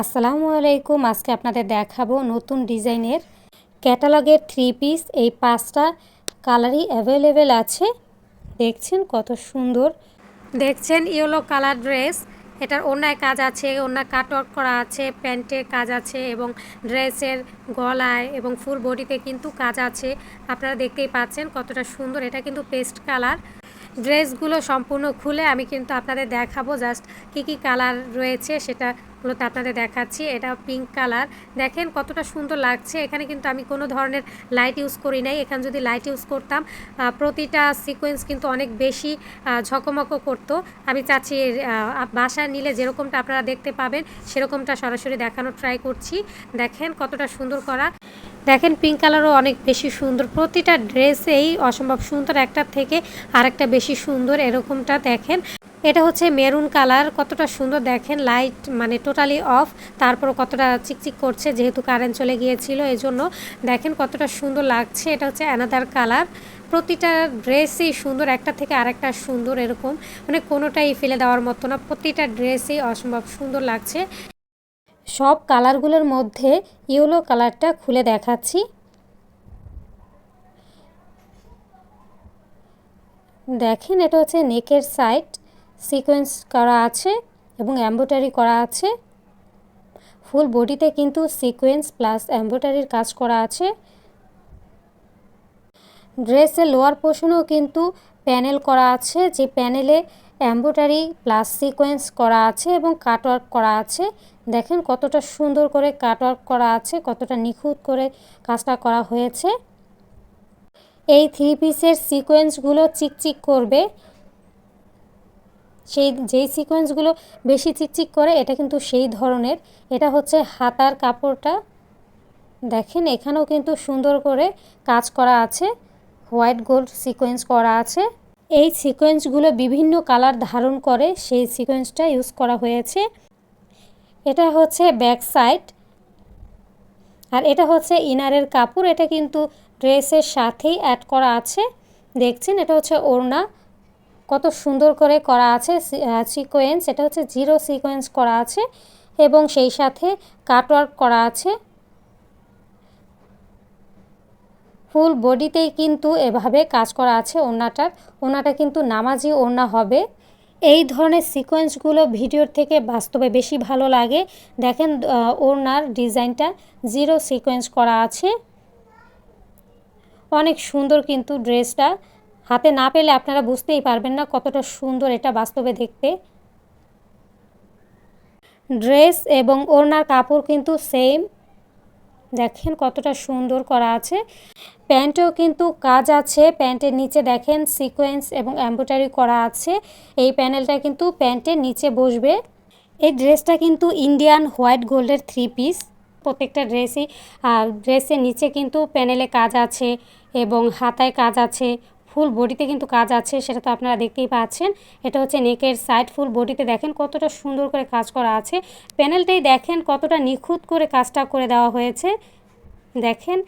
আসসালামু আলাইকুম। আজকে আপনাদের দেখাবো নতুন ডিজাইনের ক্যাটালগের থ্রি পিস এই পাঁচটা কালারই অ্যাভেলেবেল আছে। দেখছেন কত সুন্দর। দেখছেন ইয়েলো কালার ড্রেস এটার অন্যায় কাজ আছে অন্য কাটওয়ার্ক করা আছে, প্যান্টের কাজ আছে এবং ড্রেসের গলায় এবং ফুল বডিতে কিন্তু কাজ আছে। আপনারা দেখতেই পাচ্ছেন কতটা সুন্দর। এটা কিন্তু পেস্ট কালার ড্রেসগুলো সম্পূর্ণ খুলে আমি কিন্তু আপনাদের দেখাবো জাস্ট কি কি কালার রয়েছে সেটা মূলত আপনাদের দেখাচ্ছি। এটা পিঙ্ক কালার দেখেন কতটা সুন্দর লাগছে। এখানে কিন্তু আমি কোনো ধরনের লাইট ইউজ করি নাই। এখানে যদি লাইট ইউজ করতাম প্রতিটা সিকোয়েন্স কিন্তু অনেক বেশি ঝকমকো করতো। আমি চাচ্ছি বাসায় নিলে যেরকমটা আপনারা দেখতে পাবেন, সেরকমটা সরাসরি দেখানোর ট্রাই করছি। দেখেন কতটা সুন্দর করা। দেখেন পিঙ্ক কালারও অনেক বেশি সুন্দর। প্রতিটা ড্রেসেই অসম্ভব সুন্দর। একটার থেকে আরেকটা বেশি সুন্দর। এরকমটা দেখেন। এটা হচ্ছে মেরুন কালার, কতটা সুন্দর দেখেন, লাইট মানে টোটালি অফ তারপর কতটা চিকচিক করছে যেহেতু কারেন্ট চলে গিয়েছিল জন্য দেখেন কতটা সুন্দর লাগছে, এটা হচ্ছে অ্যানাদার কালার প্রতিটা ড্রেসই সুন্দর, একটা থেকে আরেকটা সুন্দর এরকম মানে কোনোটাই ফেলে দেওয়ার মতো না, প্রতিটা ড্রেসই অসম্ভব সুন্দর লাগছে। সব কালারগুলোর মধ্যে ইয়েলো কালারটা খুলে দেখাচ্ছি। দেখেন এটা হচ্ছে নেকের সাইড সিকোয়েন্স করা আছে এবং এম্ব্রয়ডারি করা আছে। ফুল বডিতে কিন্তু সিকোয়েন্স প্লাস এম্ব্রয়ডারির কাজ করা আছে। ড্রেসের লোয়ার পোর্শনেও কিন্তু প্যানেল করা আছে, যে প্যানেলে এম্ব্রয়ডারি প্লাস সিকোয়েন্স করা আছে এবং কাটওয়ার্ক করা আছে। দেখেন কতটা সুন্দর করে কাটওয়ার্ক করা আছে, কতটা নিখুঁত করে কাজটা করা হয়েছে। এই থ্রি পিসের সিকোয়েন্সগুলো চিকচিক করবে। সেই, যেই সিকোয়েন্সগুলো বেশি চিকচিক করে, এটা কিন্তু সেই ধরনের। এটা হচ্ছে হাতার কাপড়টা। দেখেন, এখানেও কিন্তু সুন্দর করে কাজ করা আছে। হোয়াইট গোল্ড সিকোয়েন্স করা আছে। এই সিকোয়েন্সগুলো বিভিন্ন কালার ধারণ করে, সেই সিকোয়েন্সটা ইউজ করা হয়েছে। এটা হচ্ছে ব্যাক সাইড আর এটা হচ্ছে ইনারের কাপড়। এটা কিন্তু ড্রেসের সাথেই অ্যাড করা আছে। দেখছেন, এটা হচ্ছে ওড়না। কত সুন্দর করে করা আছে সিকোয়েন্স এটা হচ্ছে জিরো সিকোয়েন্স করা আছে এবং সেই সাথে কাটওয়ার্ক করা আছে। ফুল বডিতেই কিন্তু এভাবে কাজ করা আছে ওড়নাটার। ওনাটা কিন্তু নামাজি ওড়না হবে। এই ধরনের সিকোয়েন্সগুলো ভিডিওর থেকে বাস্তবে বেশি ভালো লাগে। দেখেন ওড়নার ডিজাইনটা জিরো সিকোয়েন্স করা আছে। অনেক সুন্দর কিন্তু ড্রেসটা। হাতে না পেলে আপনারা বুঝতেই পারবেন না কতটা সুন্দর এটা বাস্তবে দেখতে। ড্রেস এবং ওড়নার কাপড় কিন্তু সেম। দেখেন কতটা সুন্দর করা আছে। প্যান্টেও কিন্তু কাজ আছে। প্যান্টের নিচে দেখেন সিকোয়েন্স এবং এম্ব্রয়ডারি করা আছে। এই প্যানেলটা কিন্তু প্যান্টের নিচে বসবে। এই ড্রেসটা কিন্তু ইন্ডিয়ান হোয়াইট গোল্ডের থ্রি পিস। প্রত্যেকটা ড্রেসই ড্রেসের নিচে কিন্তু প্যানেলে কাজ আছে এবং হাতায় কাজ আছে। ফুল বডিতে কিন্তু কাজ আছে, সেটা তো আপনারা দেখতেই পাচ্ছেন। এটা হচ্ছে নেকের সাইড ফুল বডিতে দেখেন কতটা সুন্দর করে কাজ করা আছে। প্যানেলটাই দেখেন কতটা নিখুঁত করে কাজটা করে দেওয়া হয়েছে। দেখেন,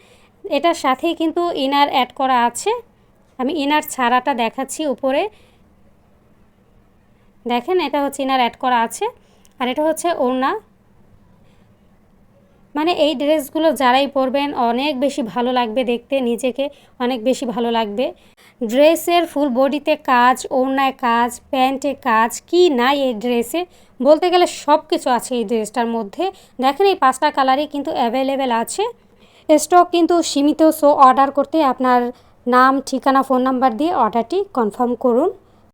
এটার সাথেই কিন্তু ইনার অ্যাড করা আছে। আমি ইনার ছাড়াটা দেখাচ্ছি উপরে। দেখেন, এটা হচ্ছে ইনার অ্যাড করা আছে। আর এটা হচ্ছে ওড়না। মানে এই ড্রেসগুলো যারাই পরবেন অনেক বেশি ভালো লাগবে দেখতে, নিজেকে অনেক বেশি ভালো লাগবে। ড্রেসের ফুল বডিতে কাজ, ওড়নায় কাজ, প্যান্টে কাজ, কি নাই এই ড্রেসে? বলতে গেলে সব কিছু আছে এই ড্রেসটার মধ্যে। দেখেন এই পাঁচটা কালারই কিন্তু অ্যাভেলেবেল আছে। স্টক কিন্তু সীমিত, সো অর্ডার করতে আপনার নাম, ঠিকানা, ফোন নাম্বার দিয়ে অর্ডারটি কনফার্ম করুন।